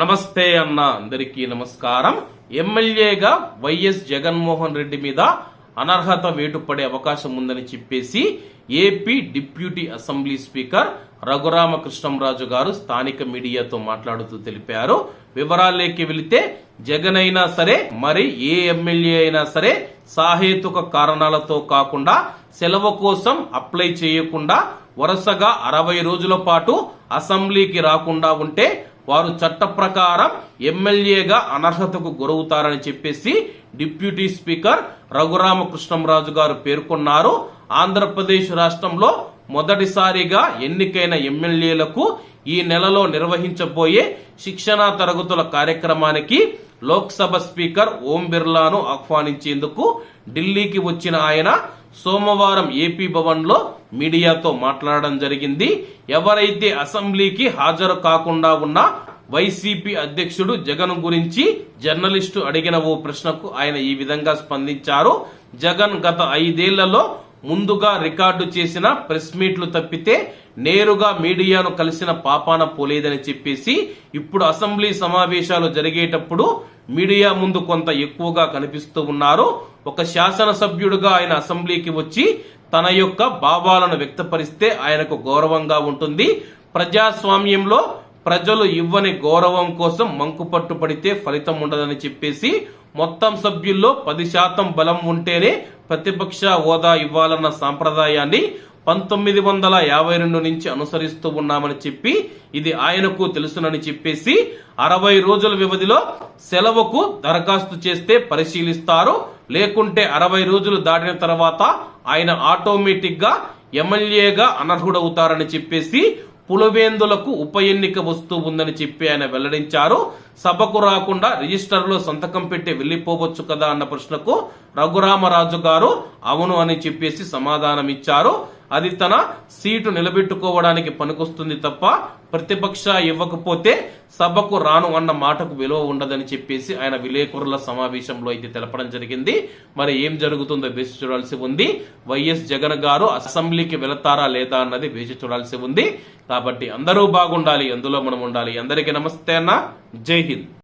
నమస్తే అన్న అందరికీ నమస్కారం. ఎమ్మెల్యేగా వైఎస్ జగన్మోహన్ రెడ్డి మీద అనర్హత వేటుపడే అవకాశం ఉందని చెప్పేసి AP deputy assembly speaker Raghuramakrishnamraju garu స్థానిక మీడియాతో మాట్లాడుతూ తెలిపారు. వివరాల్లోకి వెళితే జగన్ అయినా సరే మరి ఏ ఎమ్మెల్యే అయినా సరే సాహేతుక కారణాలతో కాకుండా సెలవు కోసం అప్లై చేయకుండా వరుసగా అరవై రోజుల పాటు అసెంబ్లీకి రాకుండా ఉంటే వారు చట్ట ప్రకారం ఎమ్మెల్యేగా అనర్హతకు గురవుతారని చెప్పేసి డిప్యూటీ స్పీకర్ రఘురామకృష్ణంరాజు గారు పేర్కొన్నారు. ఆంధ్రప్రదేశ్ రాష్ట్రంలో మొదటిసారిగా ఎన్నికైన ఎమ్మెల్యేలకు ఈ నెలలో నిర్వహించబోయే శిక్షణా తరగతుల కార్యక్రమానికి లోక్సభ స్పీకర్ ఓం బిర్లాను ఆహ్వానించేందుకు ఢిల్లీకి వచ్చిన ఆయన సోమవారం ఏపీ భవన్లో మీడియాతో మాట్లాడడం జరిగింది. ఎవరైతే అసెంబ్లీకి హాజరు కాకుండా ఉన్న వైసీపీ అధ్యక్షుడు జగన్ గురించి జర్నలిస్టు అడిగిన ఓ ప్రశ్నకు ఆయన ఈ విధంగా స్పందించారు. జగన్ గత ఐదేళ్ళలో ముందుగా రికార్డు చేసిన ప్రెస్ మీట్లు తప్పితే నేరుగా మీడియాను కలిసిన పాపాన పోలేదని చెప్పేసి ఇప్పుడు అసెంబ్లీ సమావేశాలు జరిగేటప్పుడు మీడియా ముందు కొంత ఎక్కువగా కనిపిస్తూ ఉన్నారు. ఒక శాసనసభ్యుడిగా ఆయన అసెంబ్లీకి వచ్చి తన యొక్క భావాలను వ్యక్తపరిస్తే ఆయనకు గౌరవంగా ఉంటుంది. ప్రజాస్వామ్యంలో ప్రజలు ఇవ్వని గౌరవం కోసం మంకు పట్టుపడితే ఫలితం ఉండదని చెప్పేసి మొత్తం సభ్యుల్లో పది శాతం బలం ఉంటేనే ప్రతిపక్ష హోదా ఇవ్వాలన్న సాంప్రదాయాన్ని పంతొమ్మిది వందల యాభై రెండు నుంచి అనుసరిస్తూ ఉన్నామని చెప్పి ఇది ఆయనకు తెలుసునని చెప్పేసి అరవై రోజుల వ్యవధిలో సెలవుకు దరఖాస్తు చేస్తే పరిశీలిస్తారు. లేకుంటే అరవై రోజులు దాటిన తర్వాత ఆయన ఆటోమేటిక్గా ఎమ్మెల్యేగా అనర్హుడవుతారని చెప్పేసి పులివేందులకు ఉప ఎన్నిక వస్తూ ఉందని చెప్పి ఆయన వెల్లడించారు. సభకు రాకుండా రిజిస్టర్లో సంతకం పెట్టి వెళ్ళిపోవచ్చు కదా అన్న ప్రశ్నకు రఘురామరాజు గారు అవును అని చెప్పేసి సమాధానం ఇచ్చారు అది తన సీటు నిలబెట్టుకోవడానికి పనికొస్తుంది తప్ప ప్రతిపక్ష ఇవ్వకపోతే సభకు రాను అన్న మాటకు విలువ ఉండదని చెప్పేసి ఆయన విలేకరుల సమావేశంలో అయితే తెలపడం జరిగింది. మరి ఏం జరుగుతుందో వేచి చూడాల్సి ఉంది. వైఎస్ జగన్ గారు అసెంబ్లీకి వెళతారా లేదా అన్నది వేచి చూడాల్సి ఉంది. కాబట్టి అందరూ బాగుండాలి అందులో మనం ఉండాలి. అందరికీ నమస్తే అన్న. జై హింద్.